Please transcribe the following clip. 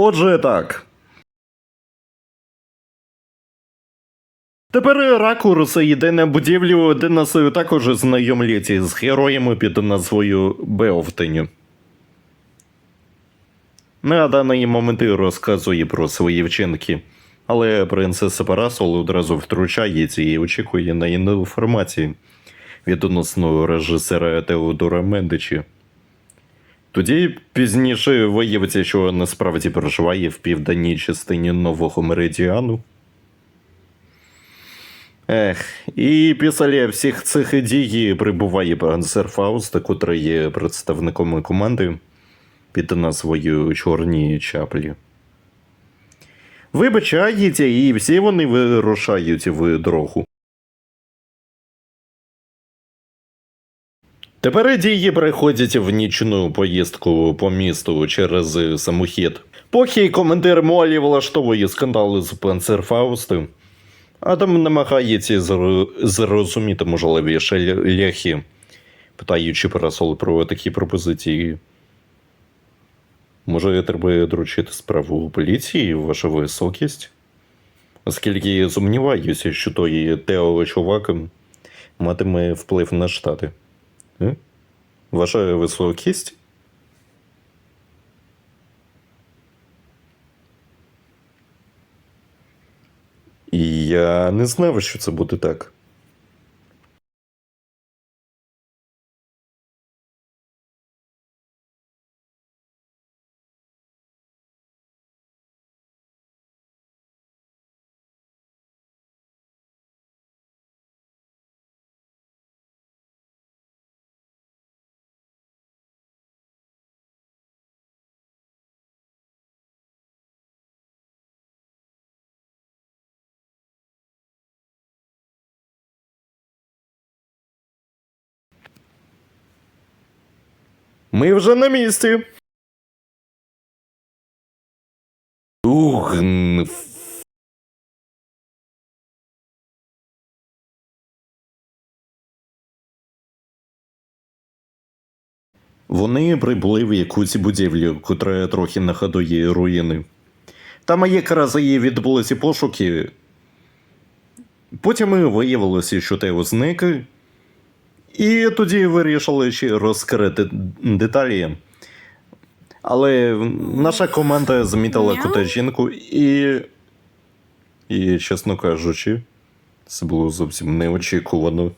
Отже, так. Тепер ракурс йде на будівлю, де нас також знайомлять з героями під назвою Беовтень. На даний момент розказує про свої вчинки, але принцеса Парасол одразу втручається і очікує на інформацію відносно режисера Теодора Мендичі. Тоді пізніше виявиться, що насправді проживає в південній частині Нового Меридіану. Ех, і після всіх цих дій прибуває панцер Фауст, котрий є представником команди під назвою Чорні чаплі. Вибачаєте, і всі вони вирушають в дорогу. Тепер дії переходять в нічну поїздку по місту через самохід. Поки командир Молі влаштовує скандали з Панцерфаустом, Адам намагається зрозуміти можливі шляхи, питаючи парасол про такі пропозиції. Може, треба доручити справу у поліції, ваша високість? Оскільки я сумніваюся, що той Тео чувак матиме вплив на штати. Е? Ваша високість? І я не знав, що це буде так. Ми вже на місці. Ух, Вони прибули в якусь будівлю, котра трохи нагадує руїни. Там якраз і відбулися пошуки. Потім і виявилося, що Тео зник. І тоді вирішили ще розкрити деталі. Але наша команда замітила Мяу. кота жінку і. І, чесно кажучи, це було зовсім неочікувано.